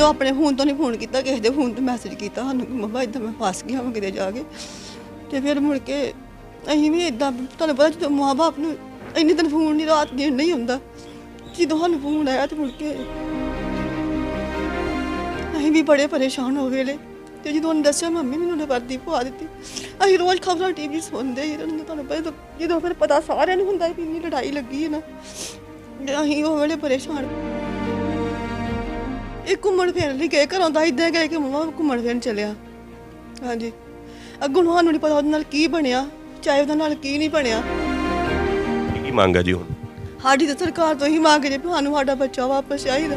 ਉਹ ਆਪਣੇ ਫੋਨ ਤੋਂ ਨਹੀਂ ਫੋਨ ਕੀਤਾ, ਕਿਸੇ ਦੇ ਫੋਨ ਤੇ ਮੈਸੇਜ ਕੀਤਾ ਸਾਨੂੰ ਕਿ ਮੰਮਾ ਇਦਾਂ ਮੈਂ ਫਸ ਗਿਆ ਹਾਂ ਕਿਤੇ ਜਾ ਕੇ। ਤੇ ਫਿਰ ਮੁੜ ਕੇ ਅਸੀਂ ਵੀ ਇਦਾਂ ਤੁਹਾਨੂੰ ਪਤਾ ਜਦੋਂ ਮਾਂ ਬਾਪ ਨੂੰ ਇੰਨੇ ਦਿਨ ਫੋਨ ਨਹੀਂ, ਰਾਤ ਦਿਨ ਨਹੀਂ ਹੁੰਦਾ, ਜਦੋਂ ਸਾਨੂੰ ਫੋਨ ਆਇਆ ਤੇ ਮੁੜ ਕੇ ਅਸੀਂ ਵੀ ਬੜੇ ਪਰੇਸ਼ਾਨ ਹੋ ਗਏ ਲੈ ਤੇ ਜਦੋਂ ਉਹਨੇ ਦੱਸਿਆ, ਮੰਮੀ ਮੈਨੂੰ ਨੇ ਵਰਦੀ ਪਵਾ ਦਿੱਤੀ। ਅਸੀਂ ਰੋਜ਼ ਖਬਰਾਂ ਟੀਵੀ ਸੁਣਦੇ ਹੀ ਰਹਿੰਦੇ, ਤੁਹਾਨੂੰ ਪਤਾ ਜਦੋਂ- ਫਿਰ ਪਤਾ ਸਾਰਿਆਂ ਨੂੰ ਹੁੰਦਾ ਵੀ ਇੰਨੀ ਲੜਾਈ ਲੱਗੀ ਹੈ ਨਾ। ਅਸੀਂ ਉਹ ਵੇਲੇ ਪਰੇਸ਼ਾਨ ਇਹ ਘੁੰਮਣ ਫਿਰਨ ਲਈ ਗਏ ਘਰੋਂ ਦਾ ਇਦਾਂ ਗਏ ਕਿ ਮਮਾ ਘੁੰਮਣ ਫਿਰਨ ਚੱਲਿਆ। ਹਾਂਜੀ। ਅੱਗੋਂ ਨੂੰ ਸਾਨੂੰ ਨਹੀਂ ਪਤਾ ਉਹਦੇ ਨਾਲ ਕੀ ਬਣਿਆ ਚਾਹੇ ਉਹਦੇ ਨਾਲ ਕੀ ਨਹੀਂ ਬਣਿਆ। ਕੀ ਮੰਗ ਹੈ ਜੀ ਹੁਣ? ਸਾਡੀ ਤਾਂ ਸਰਕਾਰ ਤੋਂ ਹੀ ਮੰਗ ਜੇ ਵੀ ਸਾਨੂੰ ਸਾਡਾ ਬੱਚਾ ਵਾਪਸ ਚਾਹੀਦਾ।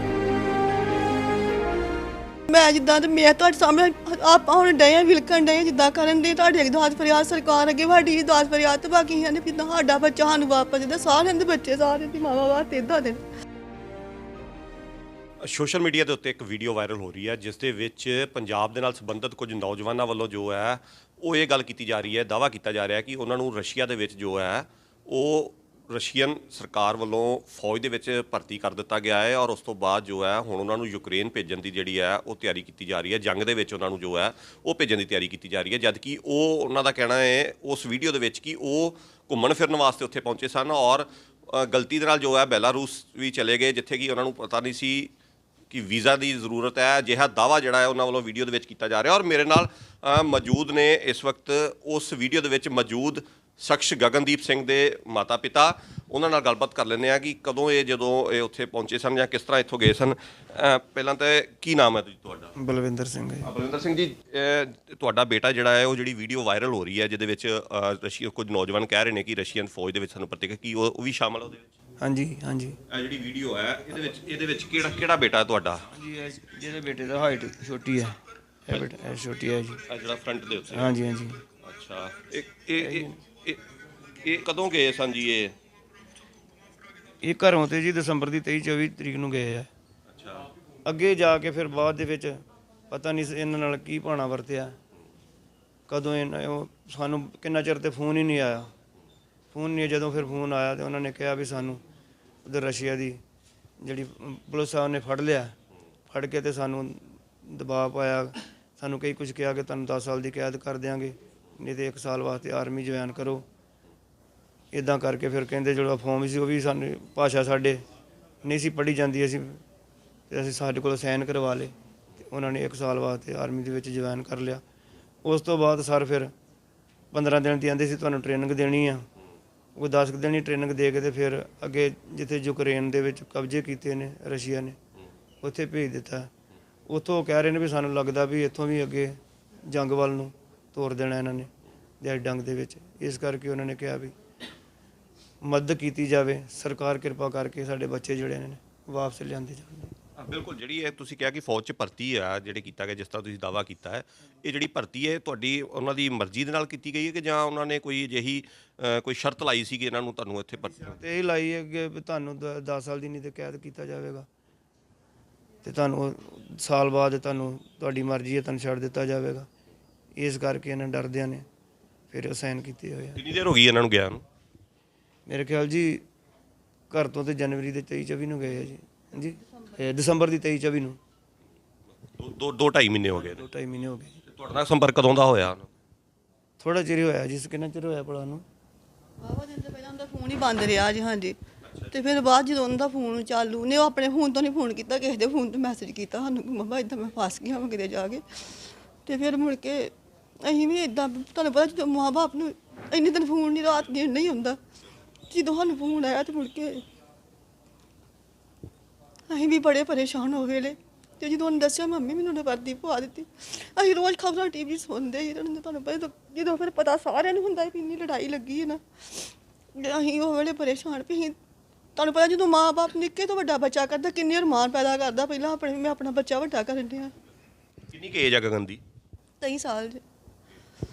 ਮੈਂ ਜਿੱਦਾਂ ਤੇ ਮੈਂ ਤੁਹਾਡੇ ਸਾਹਮਣੇ ਆਪਾਂ ਹੁਣ ਡਏ ਆ ਵਿਲਕਣ ਡਏ ਆ ਜਿੱਦਾਂ ਕਰਨ ਦੇ ਤੁਹਾਡੇ ਅੱਗੇ ਫਰਿਆਦ ਸਰਕਾਰ ਅੱਗੇ ਸਾਡੀ ਵੀ ਦਾਸ ਫਰਿਆਦ ਤੇ ਬਾਕੀ ਇਹਨਾਂ ਨੇ ਜਿੱਦਾਂ ਸਾਡਾ ਬੱਚਾ ਸਾਨੂੰ ਵਾਪਸ ਦੇ ਸਾਰਿਆਂ ਦੇ ਬੱਚੇ ਸਾਰਿਆਂ ਦੀ ਮਾਵਾ ਵਾਸਤੇ ਇਦਾਂ ਦੇ ਸੋਸ਼ਲ ਮੀਡੀਆ ਦੇ ਉੱਤੇ ਇੱਕ ਵੀਡੀਓ ਵਾਇਰਲ ਹੋ ਰਹੀ ਹੈ, ਜਿਸ ਦੇ ਵਿੱਚ ਪੰਜਾਬ ਦੇ ਨਾਲ ਸੰਬੰਧਿਤ ਕੁਝ ਨੌਜਵਾਨਾਂ ਵੱਲੋਂ ਜੋ ਹੈ, ਉਹ ਇਹ ਗੱਲ ਕੀਤੀ ਜਾ ਰਹੀ ਹੈ ਦਾਵਾ ਕੀਤਾ ਜਾ ਰਿਹਾ ਕਿ ਉਹਨਾਂ ਨੂੰ ਰਸ਼ੀਆ ਦੇ ਵਿੱਚ ਜੋ ਹੈ, ਉਹ ਰਸ਼ੀਅਨ ਸਰਕਾਰ ਵੱਲੋਂ ਫੌਜ ਦੇ ਵਿੱਚ ਭਰਤੀ ਕਰ ਦਿੱਤਾ ਗਿਆ ਹੈ ਔਰ ਉਸ ਤੋਂ ਬਾਅਦ ਜੋ ਹੈ, ਹੁਣ ਉਹਨਾਂ ਨੂੰ ਯੂਕਰੇਨ ਭੇਜਣ ਦੀ ਜਿਹੜੀ ਹੈ, ਉਹ ਤਿਆਰੀ ਕੀਤੀ ਜਾ ਰਹੀ ਹੈ, ਜੰਗ ਦੇ ਵਿੱਚ ਉਹਨਾਂ ਨੂੰ ਜੋ ਹੈ, ਉਹ ਭੇਜਣ ਦੀ ਤਿਆਰੀ ਕੀਤੀ ਜਾ ਰਹੀ ਹੈ ਜਦ ਕਿ ਉਹ, ਉਹਨਾਂ ਦਾ ਕਹਿਣਾ ਹੈ ਉਸ ਵੀਡੀਓ ਦੇ ਵਿੱਚ ਕਿ ਉਹ ਘੁੰਮਣ ਫਿਰਨ ਵਾਸਤੇ ਉੱਥੇ ਪਹੁੰਚੇ ਸਨ ਔਰ ਗਲਤੀ ਦੇ ਨਾਲ ਜੋ ਹੈ, ਬੈਲਾਰੂਸ ਵੀ ਚਲੇ ਗਏ, ਜਿੱਥੇ ਕਿ ਉਹਨਾਂ ਨੂੰ ਪਤਾ ਨਹੀਂ ਸੀ ਕਿ ਵੀਜ਼ਾ ਦੀ ਜ਼ਰੂਰਤ ਹੈ ਅਜਿਹਾ ਦਾਵਾ ਜਿਹੜਾ ਹੈ ਉਹਨਾਂ ਵੱਲੋਂ ਵੀਡੀਓ ਦੇ ਵਿੱਚ ਕੀਤਾ ਜਾ ਰਿਹਾ ਔਰ ਮੇਰੇ ਨਾਲ ਮੌਜੂਦ ਨੇ ਇਸ ਵਕਤ ਉਸ ਵੀਡੀਓ ਦੇ ਵਿੱਚ ਮੌਜੂਦ ਸ਼ਖਸ ਗਗਨਦੀਪ ਸਿੰਘ ਦੇ ਮਾਤਾ ਪਿਤਾ ਉਹਨਾਂ ਨਾਲ ਗੱਲਬਾਤ ਕਰ ਲੈਂਦੇ ਆ ਕਿ ਕਦੋਂ ਇਹ ਜਦੋਂ ਇਹ ਉੱਥੇ ਪਹੁੰਚੇ ਸਨ ਜਾਂ ਕਿਸ ਤਰ੍ਹਾਂ ਇੱਥੋਂ ਗਏ ਸਨ। ਪਹਿਲਾਂ ਤਾਂ ਕੀ ਨਾਮ ਹੈ ਤੁਹਾਡਾ? ਬਲਵਿੰਦਰ ਸਿੰਘ ਜੀ। ਬਲਵਿੰਦਰ ਸਿੰਘ ਜੀ ਤੁਹਾਡਾ ਬੇਟਾ ਜਿਹੜਾ ਹੈ ਉਹ ਜਿਹੜੀ ਵੀਡੀਓ ਵਾਇਰਲ ਹੋ ਰਹੀ ਹੈ ਜਿਹਦੇ ਵਿੱਚ ਰਸ਼ੀਆ ਕੁਝ ਨੌਜਵਾਨ ਕਹਿ ਰਹੇ ਨੇ ਕਿ ਰਸ਼ੀਅਨ ਫੌਜ ਦੇ ਵਿੱਚ ਸਾਨੂੰ ਪ੍ਰਤੀਕ ਕੀ ਉਹ ਵੀ ਸ਼ਾਮਲ ਉਹਦੇ ਵਿੱਚ? ਹਾਂਜੀ ਹਾਂਜੀ। ਇਹ ਜਿਹੜੀ ਵੀਡੀਓ ਹੈ ਇਹਦੇ ਵਿੱਚ ਇਹਦੇ ਵਿੱਚ ਕਿਹੜਾ ਕਿਹੜਾ ਬੇਟਾ ਹੈ ਤੁਹਾਡਾ? ਜੀ ਇਹ ਜਿਹਦੇ ਬੇਟੇ ਦਾ ਹਾਈਟ ਛੋਟੀ ਹੈ। ਇਹ ਬੇਟਾ ਇਹ ਛੋਟੀ ਹੈ ਜੀ। ਆ ਜਿਹੜਾ ਫਰੰਟ ਦੇ ਉੱਤੇ ਹਾਂਜੀ ਹਾਂਜੀ। ਅੱਛਾ। ਇਹ ਇਹ ਇਹ- ਇਹ ਇਹ ਕਦੋਂ ਗਏ ਸਨ ਜੀ ਇਹ? ਇਹ ਘਰੋਂ ਤੇ ਜੀ ਦਸੰਬਰ ਦੀ 23 24 ਤਰੀਕ ਨੂੰ ਗਏ ਆ। ਅੱਛਾ। ਅੱਗੇ ਜਾ ਕੇ ਫਿਰ ਬਾਅਦ ਦੇ ਵਿੱਚ ਪਤਾ ਨਹੀਂ ਸੀ ਇਹਨਾਂ ਨਾਲ ਕੀ ਭਾਣਾ ਵਰਤਿਆ। ਕਦੋਂ ਇਹਨਾਂ ਉਹ ਸਾਨੂੰ ਕਿੰਨਾ ਚਿਰ ਤੇ ਫੋਨ ਹੀ ਨਹੀਂ ਆਇਆ। ਫੋਨ ਨਹੀਂ ਜਦੋਂ ਫਿਰ ਫੋਨ ਆਇਆ ਤੇ ਉਹਨਾਂ ਨੇ ਕਿਹਾ ਵੀ ਸਾਨੂੰ ਉਧਰ ਰਸ਼ੀਆ ਦੀ ਜਿਹੜੀ ਪੁਲਿਸ ਆ, ਉਹਨੇ ਫੜ ਲਿਆ। ਫੜ ਕੇ ਤੇ ਸਾਨੂੰ ਦਬਾਅ ਪਾਇਆ। ਸਾਨੂੰ ਕਈ ਕੁਝ ਕਿਹਾ ਕਿ ਤੁਹਾਨੂੰ 10 ਸਾਲ ਦੀ ਕੈਦ ਕਰ ਦਿਆਂਗੇ, ਨਹੀਂ ਤੇ 1 ਸਾਲ ਵਾਸਤੇ ਆਰਮੀ ਜੁਆਇਨ ਕਰੋ। ਇਦਾਂ ਕਰਕੇ ਫਿਰ ਕਹਿੰਦੇ ਜਿਹੜਾ ਫਾਰਮ ਸੀ, ਉਹ ਵੀ ਸਾਨੂੰ ਭਾਸ਼ਾ ਸਾਡੇ ਨਹੀਂ ਸੀ ਪੜ੍ਹੀ ਜਾਂਦੀ, ਅਸੀਂ ਤੇ ਅਸੀਂ ਸਾਡੇ ਕੋਲ ਸਾਈਨ ਕਰਵਾ ਲਏ ਤੇ ਉਹਨਾਂ ਨੇ 1 ਸਾਲ ਵਾਸਤੇ ਆਰਮੀ ਦੇ ਵਿੱਚ ਜੁਆਇਨ ਕਰ ਲਿਆ। ਉਸ ਤੋਂ ਬਾਅਦ ਸਰ ਫਿਰ 15 ਦਿਨ ਦੀ ਆਂਦੇ ਸੀ, ਤੁਹਾਨੂੰ ਟ੍ਰੇਨਿੰਗ ਦੇਣੀ ਆ। ਉਹ 10 ਕੁ ਦਿਨ ਹੀ ਟ੍ਰੇਨਿੰਗ ਦੇ ਕੇ ਤੇ ਫਿਰ ਅੱਗੇ ਜਿੱਥੇ ਯੂਕਰੇਨ ਦੇ ਵਿੱਚ ਕਬਜ਼ੇ ਕੀਤੇ ਨੇ, ਰਸ਼ੀਆ ਨੇ, ਉੱਥੇ ਭੇਜ ਦਿੱਤਾ। ਉੱਥੋਂ ਉਹ ਕਹਿ ਰਹੇ ਨੇ ਵੀ ਸਾਨੂੰ ਲੱਗਦਾ ਵੀ ਇੱਥੋਂ ਵੀ ਅੱਗੇ ਜੰਗ ਵੱਲ ਨੂੰ ਤੋਰ ਦੇਣਾ ਇਹਨਾਂ ਨੇ ਦੇ ਡੰਗ ਦੇ ਵਿੱਚ। ਇਸ ਕਰਕੇ ਉਹਨਾਂ ਨੇ ਕਿਹਾ ਵੀ ਮਦਦ ਕੀਤੀ ਜਾਵੇ। ਸਰਕਾਰ ਕਿਰਪਾ ਕਰਕੇ ਸਾਡੇ ਬੱਚੇ ਜਿਹੜੇ ਨੇ ਵਾਪਸ ਲਿਆਂਦੇ ਜਾਣ। ਬਿਲਕੁਲ ਜਿਹੜੀ ਇਹ ਤੁਸੀਂ ਕਿਹਾ ਕਿ ਫੌਜ 'ਚ ਭਰਤੀ ਆ ਜਿਹੜੇ ਕੀਤਾ ਗਿਆ ਜਿਸ ਤਰ੍ਹਾਂ ਤੁਸੀਂ ਦਾਵਾ ਕੀਤਾ ਹੈ ਇਹ ਜਿਹੜੀ ਭਰਤੀ ਹੈ ਤੁਹਾਡੀ ਉਹਨਾਂ ਦੀ ਮਰਜ਼ੀ ਦੇ ਨਾਲ ਕੀਤੀ ਗਈ ਹੈ ਕਿ ਜਾਂ ਉਹਨਾਂ ਨੇ ਕੋਈ ਅਜਿਹੀ ਅ, ਕੋਈ ਸ਼ਰਤ ਲਾਈ ਸੀ ਕਿ ਇਹਨਾਂ ਨੂੰ ਤੁਹਾਨੂੰ ਇੱਥੇ ਭਰਤੀ ਤੇ ਇਹ ਲਾਈ ਹੈ ਕਿ ਵੀ ਤੁਹਾਨੂੰ 10 ਸਾਲ ਦੀ ਨਹੀਂ ਤੇ ਕੈਦ ਕੀਤਾ ਜਾਵੇਗਾ। ਤੇ ਤੁਹਾਨੂੰ ਉਹ ਸਾਲ ਬਾਅਦ ਤੁਹਾਨੂੰ ਤੁਹਾਡੀ ਮਰਜ਼ੀ ਹੈ ਤੁਹਾਨੂੰ ਛੱਡ ਦਿੱਤਾ ਜਾਵੇਗਾ। ਇਸ ਕਰਕੇ ਇਹਨਾਂ ਡਰਦਿਆਂ ਨੇ ਫਿਰ ਸਾਈਨ ਕੀਤੇ ਹੋਏ ਆ ਕਿੰਨੀ ਦੇਰ ਹੋ ਗਈ ਇਹਨਾਂ ਨੂੰ ਗਿਆ ਨੂੰ? ਮੇਰੇ ਖਿਆਲ ਜੀ ਘਰ ਤੋਂ ਤੇ ਜਨਵਰੀ ਦੇ 23 24 ਨੂੰ ਗਏ ਆ ਜੀ। ਇਹ ਦਸੰਬਰ ਦੀ 23 24 ਨੂੰ। ਦੋ ਦੋ ਦੋ ਢਾਈ ਮਹੀਨੇ ਹੋ ਗਏ ਨੇ। ਦੋ ਢਾਈ ਮਹੀਨੇ ਹੋ ਗਏ। ਜੀ ਤੇ ਤੁਹਾਡਾ ਨਾਲ ਸੰਪਰਕ ਕਦੋਂ ਦਾ ਹੋਇਆ? ਥੋੜਾ ਚਿਰ ਹੀ ਹੋਇਆ ਜੀ ਕਿੰਨਾ ਚਿਰ ਹੋਇਆ ਭਲਾ ਨੂੰ? ਬਾਬਾ ਦਿਨ ਤੋਂ ਪਹਿਲਾਂ ਉਹਦਾ ਫੋਨ ਹੀ ਬੰਦ ਰਿਹਾ ਜੀ ਹਾਂਜੀ। ਤੇ ਫਿਰ ਬਾਅਦ ਜਦੋਂ ਉਹਦਾ ਫੋਨ ਚਾਲੂ ਨੇ ਉਹ ਆਪਣੇ ਫੋਨ ਤੋਂ ਨਹੀਂ ਫੋਨ ਕੀਤਾ ਕਿਸੇ ਦੇ ਫੋਨ ਤੇ ਮੈਸੇਜ ਕੀਤਾ ਸਾਨੂੰ ਕਿ ਮੰਮਾ ਇਦਾਂ ਮੈਂ ਫਸ ਗਿਆ ਹਾਂ ਕਿਤੇ ਜਾ ਕੇ। ਤੇ ਫਿਰ ਮੁੜ ਕੇ ਅਸੀਂ ਵੀ ਇਦਾਂ ਤੁਹਾਨੂੰ ਪਤਾ ਜਦੋਂ ਮਾਂ ਬਾਪ ਨੂੰ ਇੰਨੇ ਦਿਨ ਫੋਨ ਨਹੀਂ ਰਾਤ ਦਿਨ ਨਹੀਂ ਹੁੰਦਾ। ਜਦੋਂ ਸਾਨੂੰ ਫੋਨ ਆਇਆ ਤੇ ਮੁੜ ਕੇ ਅਸੀਂ ਵੀ ਬੜੇ ਪਰੇਸ਼ਾਨ ਹੋ ਗਏ ਲੈ ਤੇ ਜਦੋਂ ਉਹਨੇ ਦੱਸਿਆ ਮੰਮੀ ਮੈਨੂੰ ਨੇ ਵਰਦੀ ਪਵਾ ਦਿੱਤੀ। ਅਸੀਂ ਰੋਜ਼ ਖਬਰਾਂ ਟੀਵੀ ਸੁਣਦੇ ਹੀ ਰਹਿੰਦੇ। ਤੁਹਾਨੂੰ ਪਤਾ ਜਦੋਂ- ਫਿਰ ਪਤਾ ਸਾਰਿਆਂ ਨੂੰ ਹੁੰਦਾ ਵੀ ਇੰਨੀ ਲੜਾਈ ਲੱਗੀ ਹੈ ਨਾ। ਅਸੀਂ ਉਹ ਵੇਲੇ ਪਰੇਸ਼ਾਨ ਵੀ ਅਸੀਂ ਤੁਹਾਨੂੰ ਪਤਾ ਜਦੋਂ ਮਾਂ-ਬਾਪ ਨਿੱਕੇ ਤੋਂ ਵੱਡਾ ਬੱਚਾ ਕਰਦਾ ਕਿੰਨੇ ਅਰਮਾਨ ਪੈਦਾ ਕਰਦਾ। ਪਹਿਲਾਂ ਆਪਣੇ ਮੈਂ ਆਪਣਾ ਬੱਚਾ ਵੱਡਾ ਕਰਨ ਡਿਆ ਕਿੰਨੀ ਕੁ ਏਜ ਆ ਗਗਨ ਦੀ? 23 ਸਾਲ ਦੇ।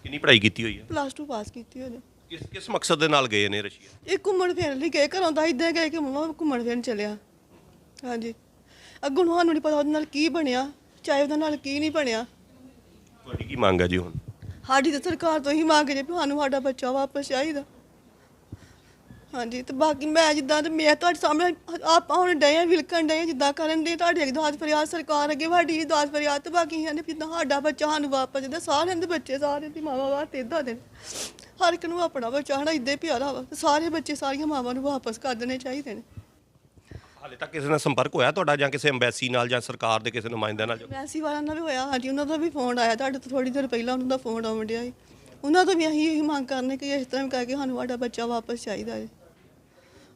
ਕਿੰਨੀ ਪੜ੍ਹਾਈ ਕੀਤੀ ਹੋਈ ਹੈ ਪਲੱਸ 2 ਪਾਸ ਕੀਤੀ ਉਹਨੇ। ਕਿਸ ਕਿਸ ਮਕਸਦ ਦੇ ਨਾਲ ਗਏ ਨੇ ਰਸ਼ੀਆ? ਇਹ ਘੁੰਮਣ ਫਿਰਨ ਲਈ ਗਏ। ਘਰੋਂ ਤਾਂ ਇਦਾਂ ਗਏ ਕਿ ਮਮਾ ਘੁੰਮਣ ਫਿਰਨ ਚੱਲਿਆ। ਹਾਂਜੀ। ਅੱਗੋਂ ਨੂੰ ਸਾਨੂੰ ਨਹੀਂ ਪਤਾ ਉਹਦੇ ਨਾਲ ਕੀ ਬਣਿਆ ਚਾਹੇ ਉਹਦੇ ਨਾਲ ਕੀ ਨਹੀਂ ਬਣਿਆ। ਤੁਹਾਡੀ ਕੀ ਮੰਗ ਹੈ ਜੀ ਹੁਣ? ਸਾਡੀ ਤਾਂ ਸਰਕਾਰ ਤੋਂ ਹੀ ਮੰਗ ਜੇ ਵੀ ਸਾਨੂੰ ਸਾਡਾ ਬੱਚਾ ਵਾਪਸ ਚਾਹੀਦਾ। ਹਾਂਜੀ ਤੇ ਬਾਕੀ ਮੈਂ ਜਿੱਦਾਂ ਤੇ ਮੈਂ ਤੁਹਾਡੇ ਸਾਹਮਣੇ ਆਪਾਂ ਹੁਣ ਡਏ ਆ ਵਿਲਕਣ ਡਏ ਆ ਜਿੱਦਾਂ ਕਰਨ ਦੇ ਤੁਹਾਡੇ ਅੱਗੇ ਦਾਤ ਫਰਿਆਦ ਸਰਕਾਰ ਅੱਗੇ ਸਾਡੀ ਦਾਤ ਫਰਿਆਦ ਤੇ ਬਾਕੀ ਇਹਨੇ ਜਿੱਦਾਂ ਸਾਡਾ ਬੱਚਾ ਸਾਨੂੰ ਵਾਪਸ ਜਿੱਦਾਂ ਸਾਰਿਆਂ ਦੇ ਬੱਚੇ ਸਾਰਿਆਂ ਦੀ ਮਾਵਾਂ ਵਾਸਤੇ ਇਦਾਂ ਦੇ ਨੇ। ਹਰ ਇੱਕ ਨੂੰ ਆਪਣਾ ਬੱਚਾ ਹਨਾ ਇਦਾਂ ਹੀ ਪਿਆਰਾ ਵਾ ਸਾਰੇ ਬੱਚੇ ਸਾਰੀਆਂ ਮਾਵਾਂ ਨੂੰ ਵਾਪਸ ਕਰ ਦੇਣੇ ਚਾਹੀਦੇ ਨੇ। ਹਾਲੇ ਤੱਕ ਕਿਸੇ ਨਾਲ ਸੰਪਰਕ ਹੋਇਆ ਤੁਹਾਡਾ ਜਾਂ ਕਿਸੇ ਐਮਬੈਸੀ ਨਾਲ ਜਾਂ ਸਰਕਾਰ ਦੇ ਕਿਸੇ ਨੁਮਾਇੰਦੇ ਨਾਲ? ਵੈਸੀ ਵਾਲਿਆਂ ਨਾਲ ਵੀ ਹੋਇਆ, ਹਾਂਜੀ, ਉਹਨਾਂ ਦਾ ਵੀ ਫੋਨ ਆਇਆ, ਤੁਹਾਡੇ ਤੋਂ ਥੋੜੀ ਦੇਰ ਪਹਿਲਾਂ ਉਹਨਾਂ ਦਾ ਫੋਨ ਆਉਣ ਡਿਆ ਸੀ। ਉਹਨਾਂ ਤੋਂ ਵੀ ਅਸੀਂ ਇਹੀ ਮੰਗ ਕਰਨੇ ਕਿ ਇਸ ਤਰ੍ਹਾਂ ਕਰਕੇ ਸਾਨੂੰ ਸਾਡਾ ਬੱਚਾ ਵਾਪਸ ਚਾਹੀਦਾ ਹੈ।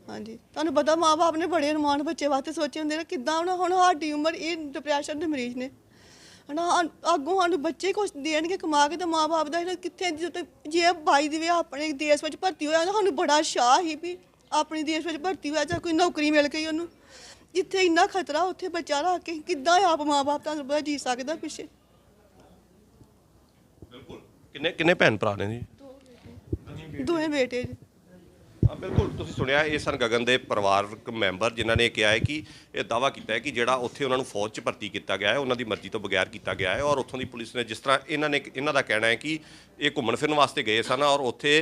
ਹਾਂਜੀ, ਤੁਹਾਨੂੰ ਪਤਾ ਮਾਪੇ ਨੇ ਬੜੇ ਅਰਮਾਨ ਬੱਚੇ ਵਾਸਤੇ ਸੋਚੇ ਹੁੰਦੇ ਨੇ, ਕਿੱਦਾਂ ਹੁਣ ਹੁਣ ਸਾਡੀ ਉਮਰ ਇਹ ਡਿਪਰੈਸ਼ਨ ਦੇ ਮਰੀਜ਼ ਨੇ। ਹਨਾ, ਅ- ਅੱਗੋਂ ਸਾਨੂੰ ਬੱਚੇ ਕੁਝ ਦੇਣਗੇ ਕਮਾ ਕੇ ਤੇ ਮਾਪੇ ਦਾ ਇਹਨਾਂ ਕਿੱਥੇ ਜਦੋਂ ਜੇ ਬਾਈ ਦੀ ਵੇ ਆਪਣੇ ਦੇਸ਼ ਵਿੱਚ ਭਰਤੀ ਹੋਇਆ ਤਾਂ ਸਾਨੂੰ ਬੜਾ ਸ਼ਾਹ ਹੀ ਵੀ ਆਪਣੇ ਦੇਸ਼ ਵਿੱਚ ਭਰਤੀ ਹੋਇਆ ਜਾਂ ਕੋਈ ਨੌਕਰੀ ਮਿਲ ਗਈ ਉਹਨੂੰ। ਜਿੱਥੇ ਇੰਨਾ ਖਤਰਾ ਉੱਥੇ ਬੱਚਾ ਰੱਖ ਕੇ ਕਿੱਦਾਂ ਆਪ ਮਾਪੇ ਤੁਹਾਨੂੰ ਪਤਾ ਜੀ ਸਕਦਾ ਪਿੱਛੇ? ਬਿਲਕੁਲ। ਕਿੰਨੇ ਕਿੰਨੇ ਭੈਣ ਭਰਾ ਨੇ ਜੀ? ਦੋਵੇਂ ਬੇਟੇ ਜੀ। ਹਾਂ ਬਿਲਕੁਲ। ਤੁਸੀਂ ਸੁਣਿਆ ਇਹ ਸਨ ਗਗਨ ਦੇ ਪਰਿਵਾਰਕ ਮੈਂਬਰ ਜਿਨ੍ਹਾਂ ਨੇ ਕਿਹਾ ਹੈ ਕਿ ਇਹ ਦਾਵਾ ਕੀਤਾ ਹੈ ਕਿ ਜਿਹੜਾ ਉੱਥੇ ਉਹਨਾਂ ਨੂੰ ਫੌਜ 'ਚ ਭਰਤੀ ਕੀਤਾ ਗਿਆ ਹੈ ਉਹਨਾਂ ਦੀ ਮਰਜ਼ੀ ਤੋਂ ਬਗੈਰ ਕੀਤਾ ਗਿਆ ਹੈ ਔਰ ਉੱਥੋਂ ਦੀ ਪੁਲਿਸ ਨੇ ਜਿਸ ਤਰ੍ਹਾਂ ਇਹਨਾਂ ਨੇ ਇਹਨਾਂ ਦਾ ਕਹਿਣਾ ਹੈ ਕਿ ਇਹ ਘੁੰਮਣ ਫਿਰਨ ਵਾਸਤੇ ਗਏ ਸਨ ਔਰ ਉੱਥੇ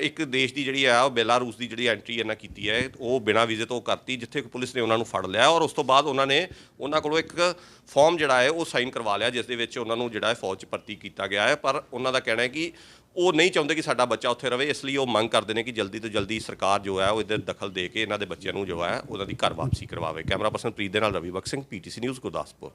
ਇੱਕ ਦੇਸ਼ ਦੀ ਜਿਹੜੀ ਹੈ ਉਹ ਬੇਲਾਰੂਸ ਦੀ ਜਿਹੜੀ ਐਂਟਰੀ ਇਹਨਾਂ ਕੀਤੀ ਹੈ, ਉਹ ਬਿਨਾਂ ਵੀਜ਼ੇ ਤੋਂ ਕਰਤੀ, ਜਿੱਥੇ ਪੁਲਿਸ ਨੇ ਉਹਨਾਂ ਨੂੰ ਫੜ ਲਿਆ ਔਰ ਉਸ ਤੋਂ ਬਾਅਦ ਉਹਨਾਂ ਨੇ ਉਹਨਾਂ ਕੋਲੋਂ ਇੱਕ ਫਾਰਮ ਜਿਹੜਾ ਹੈ, ਉਹ ਸਾਈਨ ਕਰਵਾ ਲਿਆ, ਜਿਸ ਦੇ ਵਿੱਚ ਉਹਨਾਂ ਨੂੰ ਜਿਹੜਾ ਹੈ ਫੌਜ 'ਚ ਭਰਤੀ ਕੀਤਾ ਗਿਆ ਹੈ। ਪਰ ਉਹਨਾਂ ਦਾ ਕਹਿਣਾ ਹੈ ਕਿ ਉਹ ਨਹੀਂ ਚਾਹੁੰਦੇ ਕਿ ਸਾਡਾ ਬੱਚਾ ਉੱਥੇ ਰਵੇ, ਇਸ ਲਈ ਉਹ ਮੰਗ ਕਰਦੇ ਨੇ ਕਿ ਜਲਦੀ ਤੋਂ ਜਲਦੀ ਸਰਕਾਰ ਜੋ ਹੈ, ਉਹ ਇਹਦੇ ਦਖਲ ਦੇ ਕੇ ਇਹਨਾਂ ਦੇ ਬੱਚਿਆਂ ਨੂੰ ਜੋ ਹੈ, ਉਹਨਾਂ ਦੀ ਘਰ ਵਾਪਸੀ ਕਰਵਾਵੇ। ਕੈਮਰਾ ਪਰਸਨ ਪ੍ਰੀਤ ਦੇ ਨਾਲ ਰਵੀ ਬਖਸ਼ ਸਿੰਘ, ਪੀਟੀਸੀ ਨਿਊਜ਼ ਗੁਰਦਾਸਪੁਰ।